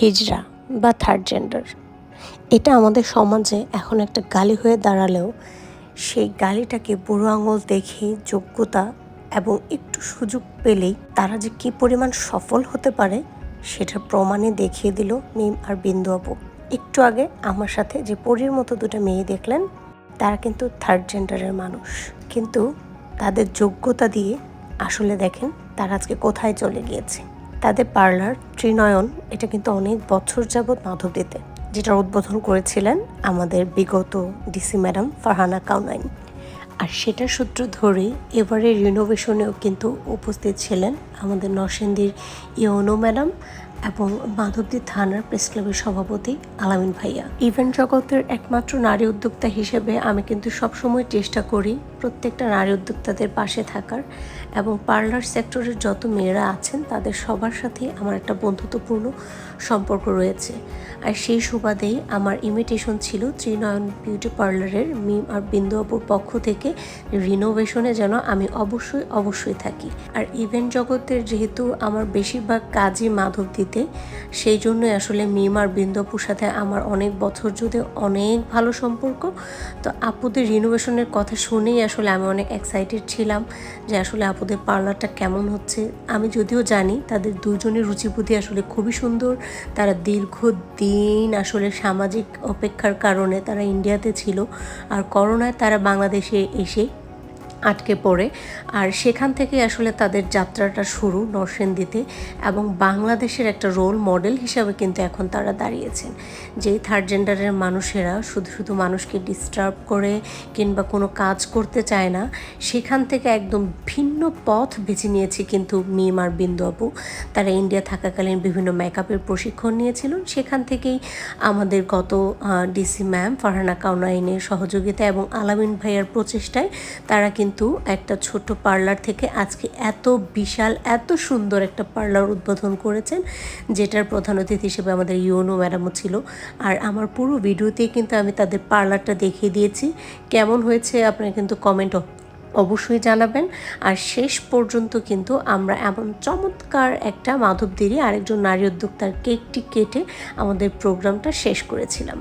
হিজড়া বা third gender এটা আমাদের সমাজে এখন একটা গালি হয়ে দাঁড়ালেও সেই গালিটাকে বুড়ো আঙুল দেখে, যোগ্যতা এবং একটু সুযোগ পেলেই তারা যে কী পরিমাণ সফল হতে পারে সেটার প্রমাণে দেখিয়ে দিল মিম আর বিন্দু আপু। একটু আগে আমার সাথে যে পরীর মতো দুটো মেয়ে দেখলেন, তারা কিন্তু থার্ড জেন্ডারের মানুষ। কিন্তু তাদের যোগ্যতা দিয়ে আসলে দেখেন তারা আজকে কোথায় চলে গিয়েছে। তাদের পার্লার, ত্রিনয়ন, এটা কিন্তু অনেক বছর যাবৎ মাধবদীতে, যেটার উদ্বোধন করেছিলেন আমাদের বিগত ডিসি ম্যাডাম ফারহানা কাউনাইন। আর সেটার সূত্র ধরেই এবারের রিনোভেশনেও কিন্তু উপস্থিত ছিলেন আমাদের নরসিংদীর ইয়নো ম্যাডাম এবং মাধবদী থানার প্রেস ক্লাবের সভাপতি আলামিন ভাইয়া। ইভেন্ট জগতের একমাত্র নারী উদ্যোক্তা হিসেবে আমি কিন্তু সবসময় চেষ্টা করি প্রত্যেকটা নারী উদ্যোক্তাদের পাশে থাকার এবং পার্লার সেক্টরের যত মেয়েরা আছেন তাদের সবার সাথে আমার একটা বন্ধুত্বপূর্ণ সম্পর্ক রয়েছে। আর সেই সুবাদেই আমার ইমিটেশন ছিল ত্রিনয়ন বিউটি পার্লারের মিম আর বিন্দু আপুর পক্ষ থেকে রিনোভেশনে যেন আমি অবশ্যই অবশ্যই থাকি। আর ইভেন্ট জগতের যেহেতু আমার বেশিরভাগ কাজই মাধব দিতে সেই জন্যই আসলে মিম আর সাথে আমার অনেক বছর জুড়ে অনেক ভালো সম্পর্ক, তো আপুদের রিনোভেশনের কথা শুনেই আসলে আমি অনেক এক্সাইটেড ছিলাম যে আসলে আপুদের পার্লারটা কেমন হচ্ছে। আমি যদিও জানি তাদের দুজনের রুচিবুদ্ধি আসলে খুবই সুন্দর, তারা দীর্ঘদিন আসলে সামাজিক অপেক্ষার কারণে তারা ইন্ডিয়াতে ছিল, আর করোনায় তারা বাংলাদেশে এসে আটকে পড়ে। আর সেখান থেকে আসলে তাদের যাত্রাটা শুরু নরসিংদীতে এবং বাংলাদেশের একটা রোল মডেল হিসাবে কিন্তু এখন তারা দাঁড়িয়েছেন। যেই থার্ড জেন্ডারের মানুষেরা শুধু শুধু মানুষকে ডিস্টার্ব করে কিংবা কোনো কাজ করতে চায় না, সেখান থেকে একদম ভিন্ন পথ বেছে নিয়েছে কিন্তু মিম আর বিন্দু আপু। তারা ইন্ডিয়া থাকাকালীন বিভিন্ন মেকআপের প্রশিক্ষণ নিয়েছিল সেখান থেকেই আমাদের গত ডিসি ম্যাম ফারহানা কাউনাইনের সহযোগিতা এবং আলামিন ভাইয়ার প্রচেষ্টায় তারা কিন্তু একটা ছোট পার্লার থেকে আজকে এত বিশাল, এত সুন্দর একটা পার্লার উদ্বোধন করেছেন, যেটার প্রধান অতিথি হিসেবে আমাদের ইউনো ম্যাডামও ছিল। আর আমার পুরো ভিডিওতেই কিন্তু আমি তাদের পার্লারটা দেখিয়ে দিয়েছি। কেমন হয়েছে আপনারা কিন্তু কমেন্ট অবশ্যই জানাবেন। আর শেষ পর্যন্ত কিন্তু আমরা এমন চমৎকার একটা মাধবদেরই আরেকজন নারী উদ্যোক্তার কেকটি কেটে আমাদের প্রোগ্রামটা শেষ করেছিলাম।